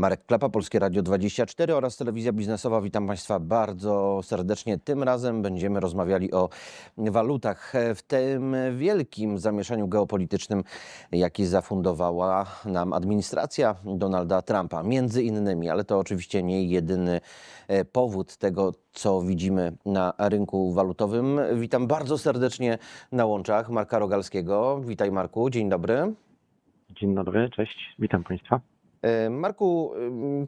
Marek Klapa, Polskie Radio 24 oraz Telewizja Biznesowa. Witam Państwa bardzo serdecznie. Tym razem będziemy rozmawiali o walutach w tym wielkim zamieszaniu geopolitycznym, jaki zafundowała nam administracja Donalda Trumpa. Między innymi, ale to oczywiście nie jedyny e, powód tego, co widzimy na rynku walutowym. Witam bardzo serdecznie na łączach Marka Rogalskiego. Witaj Marku, dzień dobry. Dzień dobry, cześć, witam Państwa. E, Marku,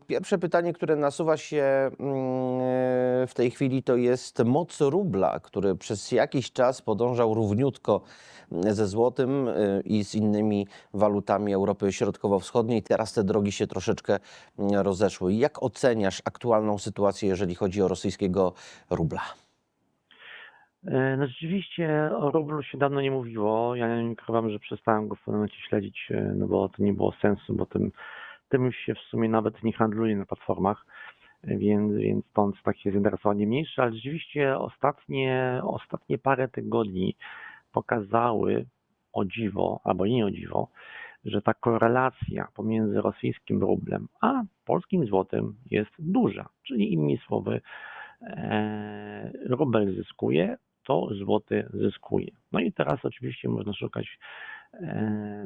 pierwsze pytanie, które nasuwa się mm, w tej chwili, to jest moc rubla, który przez jakiś czas podążał równiutko ze złotym y, i z innymi walutami Europy Środkowo-Wschodniej. Teraz te drogi się troszeczkę mm, rozeszły. Jak oceniasz aktualną sytuację, jeżeli chodzi o rosyjskiego rubla? E, No rzeczywiście o rublu się dawno nie mówiło. Ja nie ukrywam, że przestałem go w pewnym momencie śledzić, e, no bo to nie było sensu, bo tym, tym już się w sumie nawet nie handluje na platformach, więc, więc stąd takie zainteresowanie mniejsze, ale rzeczywiście ostatnie, ostatnie parę tygodni pokazały o dziwo, albo nie o dziwo, że ta korelacja pomiędzy rosyjskim rublem a polskim złotym jest duża. Czyli innymi słowy, e, rubel zyskuje, to złoty zyskuje. No i teraz oczywiście można szukać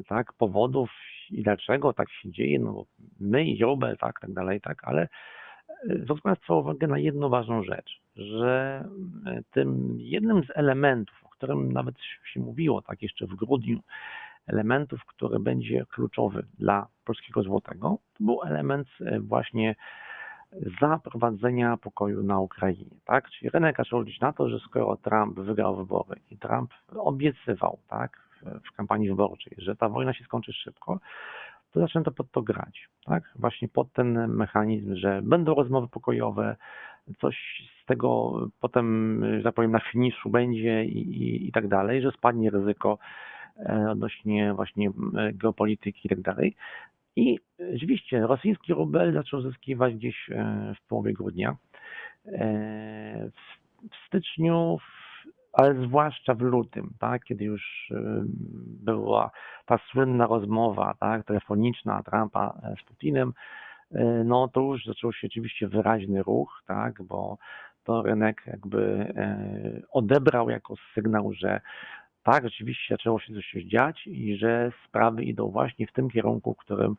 tak powodów i dlaczego tak się dzieje, no bo my i rubel, tak, tak dalej, tak, ale e, zwróćmy Państwa uwagę na jedną ważną rzecz, że e, tym jednym z elementów, o którym nawet się mówiło tak jeszcze w grudniu, elementów, który będzie kluczowy dla polskiego złotego, to był element e, właśnie zaprowadzenia pokoju na Ukrainie, tak? Czyli rynek zaczął liczyć na to, że skoro Trump wygrał wybory i Trump obiecywał, tak, w, kampanii wyborczej, że ta wojna się skończy szybko, to zaczęto pod to grać, tak? Właśnie pod ten mechanizm, że będą rozmowy pokojowe, coś z tego potem, że tak powiem, na finiszu będzie i, i, i tak dalej, że spadnie ryzyko e, odnośnie właśnie e, geopolityki i tak dalej. I rzeczywiście rosyjski rubel zaczął zyskiwać gdzieś e, w połowie grudnia. W styczniu, w, ale zwłaszcza w lutym, tak, kiedy już e, była ta słynna rozmowa tak, telefoniczna Trumpa e, z Putinem, e, no to już zaczął się oczywiście wyraźny ruch, tak, bo to rynek jakby e, odebrał jako sygnał, że tak, rzeczywiście zaczęło się coś dziać i że sprawy idą właśnie w tym kierunku, w którym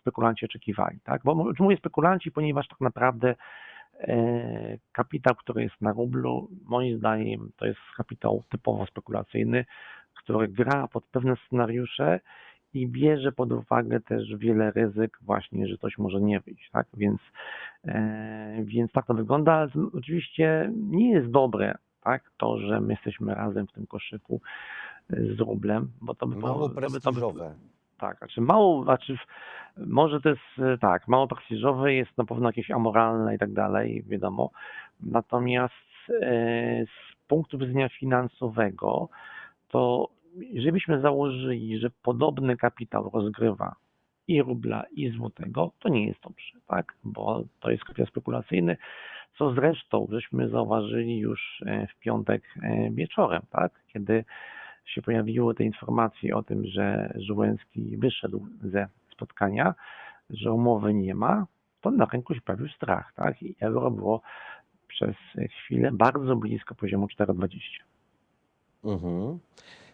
spekulanci oczekiwali. Tak? Bo mówię spekulanci, ponieważ tak naprawdę kapitał, który jest na rublu, moim zdaniem to jest kapitał typowo spekulacyjny, który gra pod pewne scenariusze i bierze pod uwagę też wiele ryzyk właśnie, że coś może nie wyjść, tak? Więc, e, więc tak to wygląda. Oczywiście nie jest dobre, tak, to, że my jesteśmy razem w tym koszyku e, z rublem, bo to by Mało to by, to by, prestiżowe. Tak, znaczy mało, znaczy może to jest e, tak, mało prestiżowe, jest na pewno jakieś amoralne i tak dalej, wiadomo. Natomiast e, z punktu widzenia finansowego, to jeżeli byśmy założyli, że podobny kapitał rozgrywa i rubla, i złotego, to nie jest dobrze, tak? Bo to jest kapitał spekulacyjny, co zresztą żeśmy zauważyli już e, w piątek wieczorem, tak? Kiedy się pojawiły te informacje o tym, że Żułęski wyszedł ze spotkania, że umowy nie ma, to na rynku się pojawił strach, tak? I euro było przez chwilę bardzo blisko poziomu 4,20. Mhm.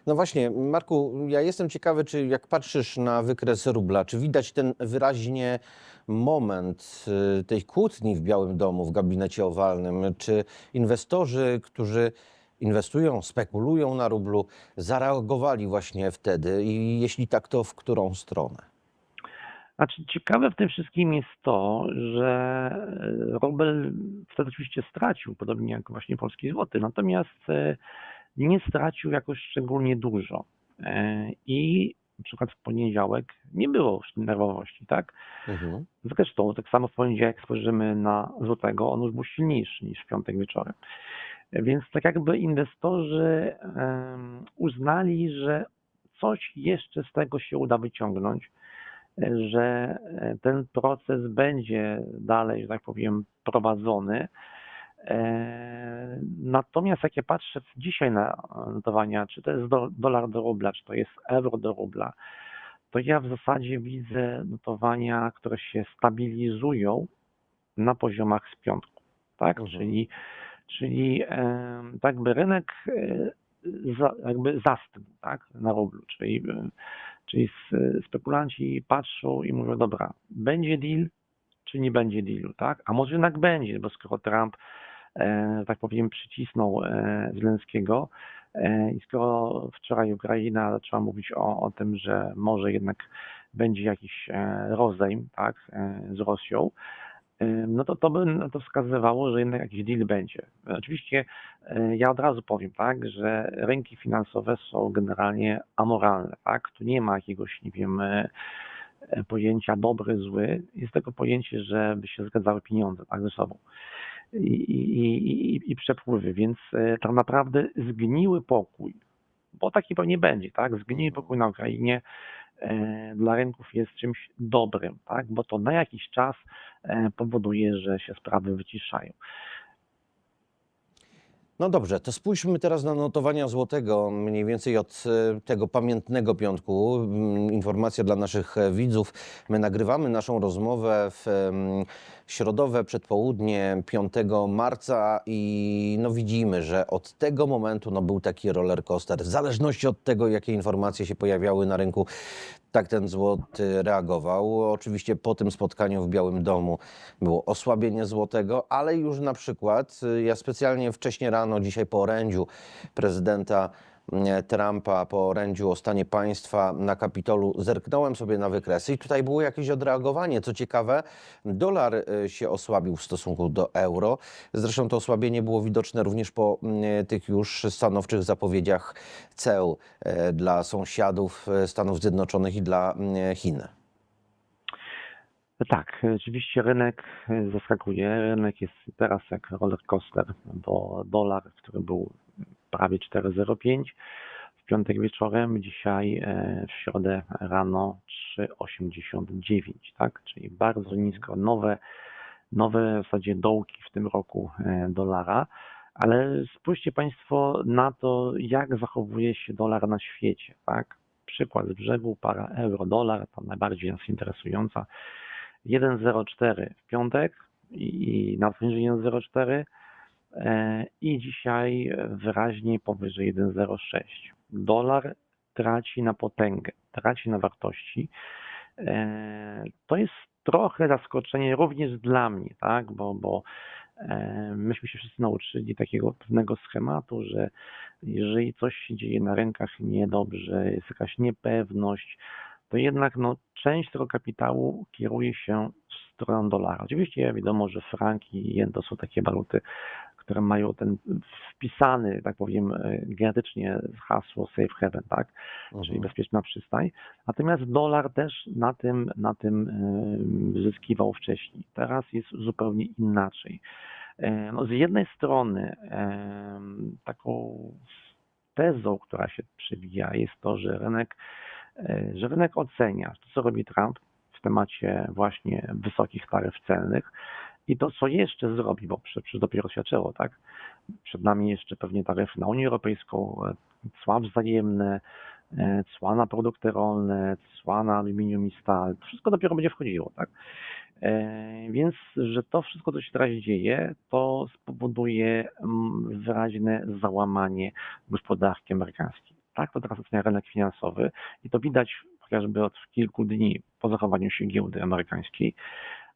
No właśnie, Marku, ja jestem ciekawy, czy jak patrzysz na wykres rubla, czy widać ten wyraźnie moment y, tej kłótni w Białym Domu, w gabinecie owalnym, czy inwestorzy, którzy inwestują, spekulują na rublu, zareagowali właśnie wtedy i jeśli tak, to w którą stronę? Znaczy, ciekawe w tym wszystkim jest to, że e, rubel wtedy oczywiście stracił, podobnie jak właśnie polski złoty, natomiast e, nie stracił jakoś szczególnie dużo. E, I na przykład w poniedziałek nie było już nerwowości, tak? Mhm. Zresztą tak samo w poniedziałek spojrzymy na złotego, on już był silniejszy niż w piątek wieczorem. Więc tak jakby inwestorzy uznali, że coś jeszcze z tego się uda wyciągnąć, że e, ten proces będzie dalej, że tak powiem, prowadzony. E, Natomiast jak ja patrzę dzisiaj na notowania, czy to jest do, dolar do rubla, czy to jest euro do rubla, to ja w zasadzie widzę notowania, które się stabilizują na poziomach z piątku, tak? Mhm. Czyli, czyli tak by rynek e, jakby zastygł, tak? Na rublu, czyli, e, czyli spekulanci patrzą i mówią, dobra, będzie deal, czy nie będzie dealu, tak? A może jednak będzie, bo skoro Trump, e, tak powiem, przycisnął e, Zelenskiego i skoro wczoraj Ukraina zaczęła mówić o, o tym, że może jednak będzie jakiś e, rozejm, tak, z Rosją, no to to by na to wskazywało, że jednak jakiś deal będzie. Oczywiście e, ja od razu powiem, tak, że rynki finansowe są generalnie amoralne, tak? Tu nie ma jakiegoś, nie wiem, e, e, pojęcia dobry, zły. Jest tylko pojęcie, żeby się zgadzały pieniądze tak, ze sobą i, i, i, i- przepływy, więc tak naprawdę zgniły pokój, bo taki pewnie będzie, tak? Zgniły pokój na Ukrainie dla rynków jest czymś dobrym, tak? Bo to na jakiś czas e, powoduje, że się sprawy wyciszają. No dobrze, to spójrzmy teraz na notowania złotego, mniej więcej od e, tego pamiętnego piątku. Mm, Informacja dla naszych e, widzów. My nagrywamy naszą rozmowę w środowe przedpołudnie 5 marca i no widzimy, że od tego momentu no był taki roller coaster. W zależności od tego, jakie informacje się pojawiały na rynku, tak ten złoty reagował. Oczywiście po tym spotkaniu w Białym Domu było osłabienie złotego, ale już na przykład y, ja specjalnie wcześniej rano, dzisiaj po orędziu prezydenta Trumpa, po orędziu o stanie państwa na Kapitolu, zerknąłem sobie na wykresy i tutaj było jakieś odreagowanie. Co ciekawe, dolar y, się osłabił w stosunku do euro. Zresztą to osłabienie było widoczne również po mm, tych już stanowczych zapowiedziach ceł e, dla sąsiadów e, Stanów Zjednoczonych i dla Chin. Tak, rzeczywiście rynek e, zaskakuje. Rynek jest teraz jak roller coaster, bo dolar, który był prawie 4,05 w piątek wieczorem, dzisiaj e, w środę rano 3,89, tak? Czyli bardzo nisko, nowe, nowe w zasadzie dołki w tym roku e, dolara. Ale spójrzcie Państwo na to, jak zachowuje się dolar na świecie, tak? Przykład z brzegu, para euro-dolar, ta najbardziej nas interesująca. 1,04 w piątek i i na poniżej 1,04 e, i dzisiaj wyraźnie powyżej 1,06. Dolar traci na potęgę, traci na wartości. E, To jest trochę zaskoczenie również dla mnie, tak? bo, bo e, myśmy się wszyscy nauczyli takiego pewnego schematu, że jeżeli coś się dzieje na rynkach niedobrze, jest jakaś niepewność, to jednak no, część tego kapitału kieruje się w stronę dolara. Oczywiście wiadomo, że franki i jen to są takie waluty, które mają ten wpisany, tak powiem, e, genetycznie hasło safe haven, tak? czyli Mhm. bezpieczna przystań. Natomiast dolar też na tym, na tym e, zyskiwał wcześniej. Teraz jest zupełnie inaczej. E, No, z jednej strony taką tezą, która się przewija, jest to, że rynek, że rynek ocenia to, co robi Trump w temacie właśnie wysokich taryf celnych i to, co jeszcze zrobi, bo przecież dopiero świadczyło, tak? Przed nami jeszcze pewnie taryfy na Unię Europejską, e, cła wzajemne, e, cła na produkty rolne, cła na aluminium i stal. Wszystko dopiero będzie wchodziło, tak? E, Więc, że to wszystko, co się teraz dzieje, to spowoduje mm, wyraźne załamanie gospodarki amerykańskiej. Tak to teraz ocenia rynek finansowy i to widać chociażby od kilku dni po zachowaniu się giełdy amerykańskiej,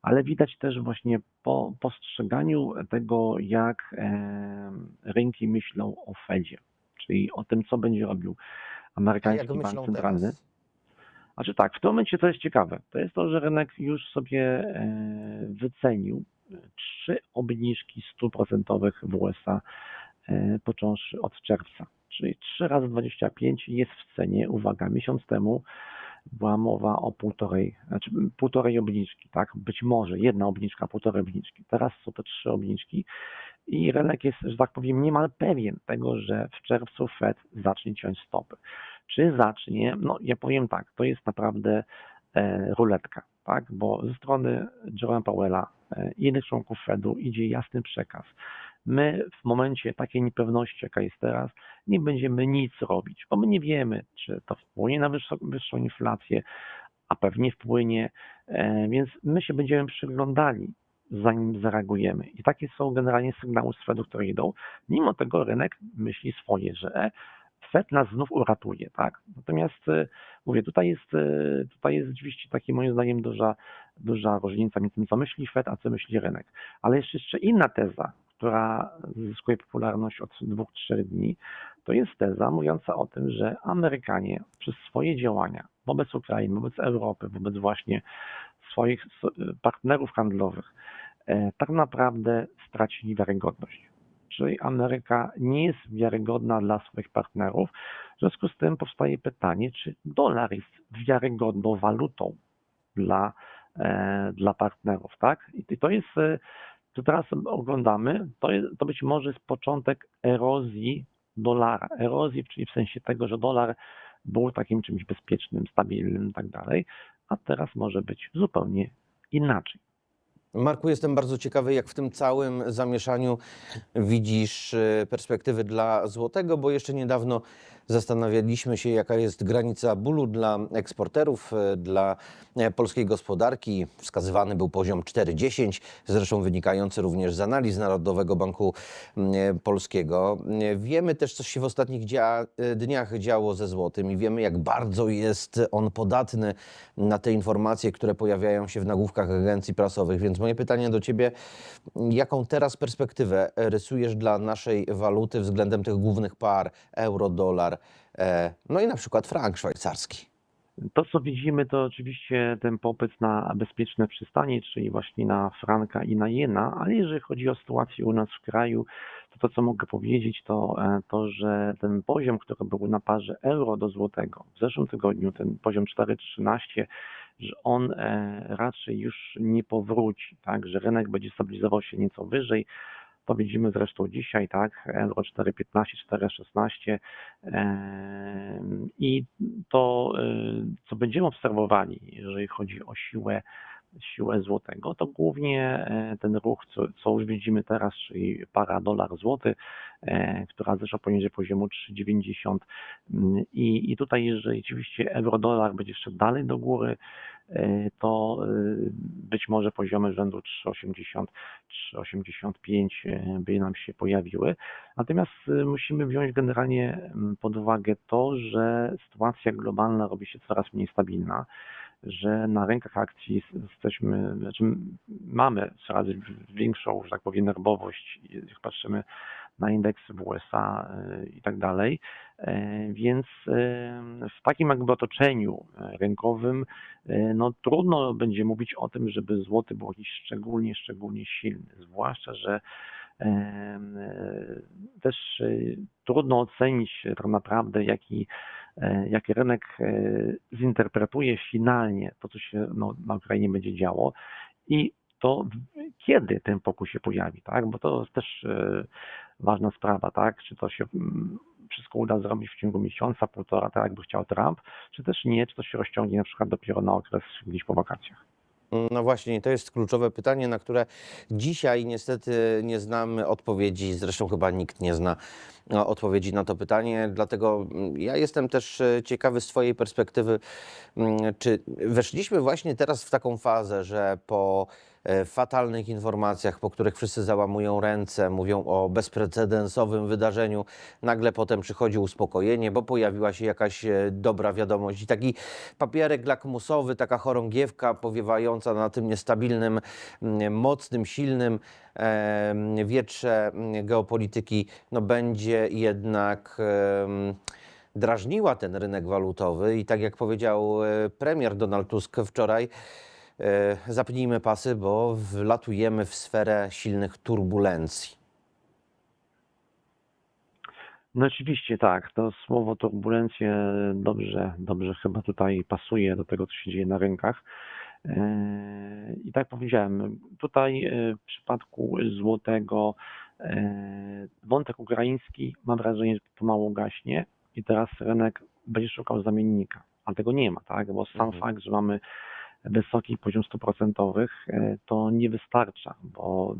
ale widać też właśnie po postrzeganiu tego, jak e, rynki myślą o Fedzie, czyli o tym, co będzie robił amerykański bank centralny. teraz? Znaczy tak, w tym momencie to jest ciekawe. To jest to, że rynek już sobie e, wycenił trzy obniżki stóp procentowych w USA e, począwszy od czerwca. Czyli 3 razy 25 jest w cenie. Uwaga, miesiąc temu była mowa o półtorej, znaczy półtorej obniżki, tak? Być może jedna obniżka, półtorej obniżki. Teraz są to trzy obniżki i rynek jest, że tak powiem, niemal pewien tego, że w czerwcu Fed zacznie ciąć stopy. Czy zacznie? No, ja powiem tak, to jest naprawdę e, ruletka, tak? Bo ze strony Jerome Powella e, i innych członków Fedu idzie jasny przekaz. My w momencie takiej niepewności, jaka jest teraz, nie będziemy nic robić, bo my nie wiemy, czy to wpłynie na wyższą, inflację, a pewnie wpłynie, e, więc my się będziemy przyglądali, zanim zareagujemy. I takie są generalnie sygnały z Fedu, które idą. Mimo tego rynek myśli swoje, że Fed nas znów uratuje, tak? Natomiast e, mówię, tutaj jest, e, tutaj jest rzeczywiście taki moim zdaniem duża, duża różnica między tym, co myśli Fed, a co myśli rynek. Ale jest jeszcze inna teza, która zyskuje popularność od dwóch, trzech dni, to jest teza mówiąca o tym, że Amerykanie przez swoje działania wobec Ukrainy, wobec Europy, wobec właśnie swoich s- partnerów handlowych, e, tak naprawdę stracili wiarygodność. Czyli Ameryka nie jest wiarygodna dla swoich partnerów. W związku z tym powstaje pytanie, czy dolar jest wiarygodną walutą dla, e, dla partnerów, tak? I to jest, to teraz oglądamy, to, jest, to być może jest początek erozji dolara. Erozji, czyli w sensie tego, że dolar był takim czymś bezpiecznym, stabilnym i tak dalej, a teraz może być zupełnie inaczej. Marku, jestem bardzo ciekawy, jak w tym całym zamieszaniu widzisz e, perspektywy dla złotego, bo jeszcze niedawno zastanawialiśmy się, jaka jest granica bólu dla eksporterów, e, dla e, polskiej gospodarki. Wskazywany był poziom 4,10, zresztą wynikający również z analiz Narodowego Banku e, Polskiego. Wiemy też, co się w ostatnich dniach działo ze złotym i wiemy, jak bardzo jest on podatny na te informacje, które pojawiają się w nagłówkach agencji prasowych. Więc moje pytanie do Ciebie, jaką teraz perspektywę rysujesz dla naszej waluty względem tych głównych par euro, dolar, e, no i na przykład frank szwajcarski? To, co widzimy, to oczywiście ten popyt na bezpieczne przystanie, czyli właśnie na franka i na jena, ale jeżeli chodzi o sytuację u nas w kraju, to to, co mogę powiedzieć, to e, to, że ten poziom, który był na parze euro do złotego w zeszłym tygodniu, ten poziom 4,13, że on e, raczej już nie powróci, tak, że rynek będzie stabilizował się nieco wyżej. To widzimy zresztą dzisiaj, tak, euro 4,15, 4,16 em, i to, y, co będziemy obserwowali, jeżeli chodzi o siłę, siłę złotego, to głównie e, ten ruch, co, co już widzimy teraz, czyli para dolar-złoty, e, która zeszła poniżej poziomu 3,90 Mm, i, i tutaj jeżeli rzeczywiście euro-dolar będzie jeszcze dalej do góry, e, to być może poziomy rzędu 3,80, 3,85 e, by nam się pojawiły. Natomiast musimy wziąć generalnie mm, pod uwagę to, że sytuacja globalna robi się coraz mniej stabilna, że na rynkach akcji jesteśmy, znaczy mamy coraz większą, że tak powiem, nerwowość, jak patrzymy na indeksy w USA y, i tak dalej. E, Więc y, w takim jakby otoczeniu e, rynkowym e, no, trudno będzie mówić o tym, żeby złoty był jakiś szczególnie, szczególnie silny. Zwłaszcza, że też e, trudno ocenić tak naprawdę, jaki, e, jaki rynek e, zinterpretuje finalnie to, co się no, na Ukrainie będzie działo i to kiedy ten pokój się pojawi, tak? Bo to jest też e, ważna sprawa, tak? Czy to się mm, wszystko uda zrobić w ciągu miesiąca, półtora, tak jakby chciał Trump, czy też nie, czy to się rozciągnie na przykład dopiero na okres gdzieś po wakacjach. No właśnie, to jest kluczowe pytanie, na które dzisiaj niestety nie znamy odpowiedzi. Zresztą chyba nikt nie zna no, odpowiedzi na to pytanie. Dlatego mm, ja jestem też e, ciekawy z Twojej perspektywy, mm, czy weszliśmy właśnie teraz w taką fazę, że po fatalnych informacjach, po których wszyscy załamują ręce, mówią o bezprecedensowym wydarzeniu, nagle potem przychodzi uspokojenie, bo pojawiła się jakaś e, dobra wiadomość. I taki papierek lakmusowy, taka chorągiewka powiewająca na tym niestabilnym, mocnym, silnym wietrze geopolityki, no będzie jednak drażniła ten rynek walutowy i tak jak powiedział e, premier Donald Tusk wczoraj, e, zapnijmy pasy, bo wlatujemy w sferę silnych turbulencji. No oczywiście tak, to słowo turbulencje dobrze, dobrze chyba tutaj pasuje do tego, co się dzieje na rynkach. E, I tak powiedziałem, tutaj e, w przypadku złotego e, wątek ukraiński mam wrażenie, że pomału gaśnie i teraz rynek będzie szukał zamiennika, ale tego nie ma, tak? Bo sam Mhm. fakt, że mamy wysoki poziom stóp procentowych, e, to nie wystarcza, bo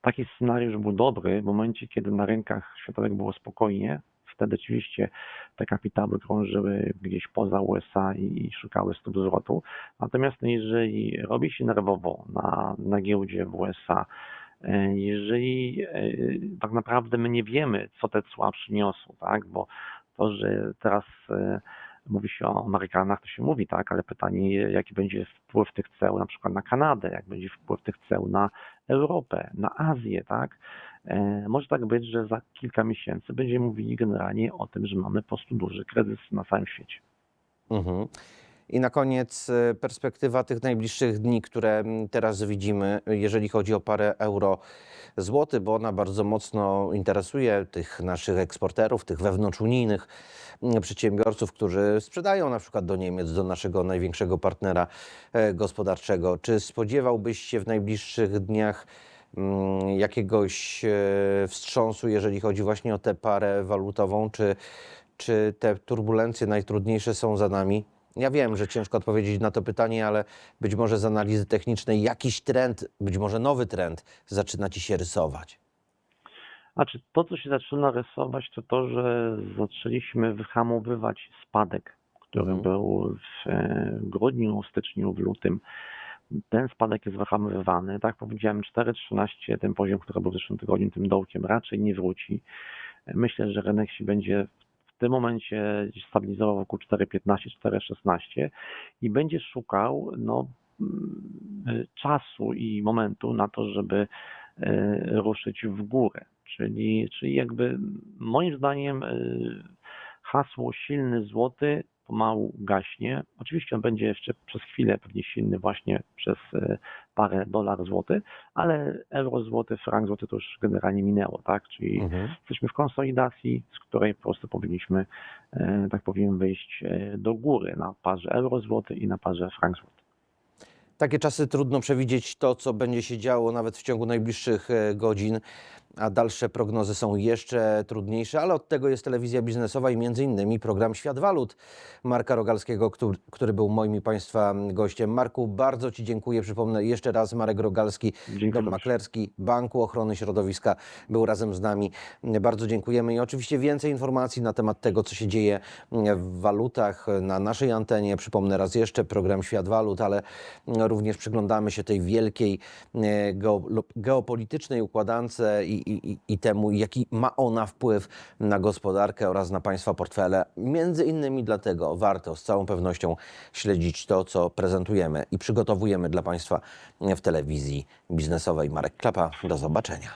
taki scenariusz był dobry w momencie, kiedy na rynkach światowych było spokojnie. Wtedy oczywiście te kapitały krążyły gdzieś poza USA i, szukały stóp zwrotu. Natomiast jeżeli robi się nerwowo na, na giełdzie w USA, e, jeżeli e, tak naprawdę my nie wiemy, co te cła przyniosą, tak, bo to, że teraz mówi się o Amerykanach, to się mówi, tak, ale pytanie, jaki będzie wpływ tych ceł na przykład na Kanadę, jak będzie wpływ tych ceł na Europę, na Azję, tak? E, Może tak być, że za kilka miesięcy będziemy mówili generalnie o tym, że mamy po prostu duży kryzys na całym świecie. Mhm. I na koniec e, perspektywa tych najbliższych dni, które mm, teraz widzimy, jeżeli chodzi o parę euro złoty, bo ona bardzo mocno interesuje tych naszych eksporterów, tych wewnątrzunijnych mm, przedsiębiorców, którzy sprzedają na przykład do Niemiec, do naszego największego partnera e, gospodarczego. Czy spodziewałbyś się w najbliższych dniach mm, jakiegoś e, wstrząsu, jeżeli chodzi właśnie o tę parę walutową, czy, czy te turbulencje najtrudniejsze są za nami? Ja wiem, że ciężko odpowiedzieć na to pytanie, ale być może z analizy technicznej jakiś trend, być może nowy trend zaczyna ci się rysować. Znaczy, to, co się zaczyna rysować, to to, że zaczęliśmy wyhamowywać spadek, który Mhm. był w e, grudniu, styczniu, w lutym. Ten spadek jest wyhamowywany. Tak powiedziałem, 4,13, ten poziom, który był w zeszłym tygodniu, tym dołkiem, raczej nie wróci. Myślę, że rynek się będzie w tym momencie stabilizował wokół 4,15, 4,16 i będzie szukał no, mm, czasu i momentu na to, żeby e, ruszyć w górę. Czyli, czyli jakby moim zdaniem e, hasło silny złoty pomału gaśnie. Oczywiście on będzie jeszcze przez chwilę pewnie silny właśnie przez e, parę dolar złoty, ale euro złoty, frank złoty to już generalnie minęło, tak? Czyli Mhm. jesteśmy w konsolidacji, z której po prostu powinniśmy, e, tak powiem, wyjść e, do góry na parze euro złoty i na parze frank złoty. Takie czasy trudno przewidzieć to, co będzie się działo nawet w ciągu najbliższych godzin, a dalsze prognozy są jeszcze trudniejsze, ale od tego jest telewizja biznesowa i między innymi program Świat Walut Marka Rogalskiego, który, który był moim i Państwa gościem. Marku, bardzo Ci dziękuję. Przypomnę jeszcze raz, Marek Rogalski, Dziękuję Dom. Maklerski Banku Ochrony Środowiska był razem z nami. Bardzo dziękujemy i oczywiście więcej informacji na temat tego, co się dzieje w walutach na naszej antenie. Przypomnę raz jeszcze program Świat Walut, ale również przyglądamy się tej wielkiej e, geo- geopolitycznej układance i, i, i- temu, jaki ma ona wpływ na gospodarkę oraz na Państwa portfele. Między innymi dlatego warto z całą pewnością śledzić to, co prezentujemy i przygotowujemy dla Państwa w telewizji biznesowej. Marek Klapa, do zobaczenia.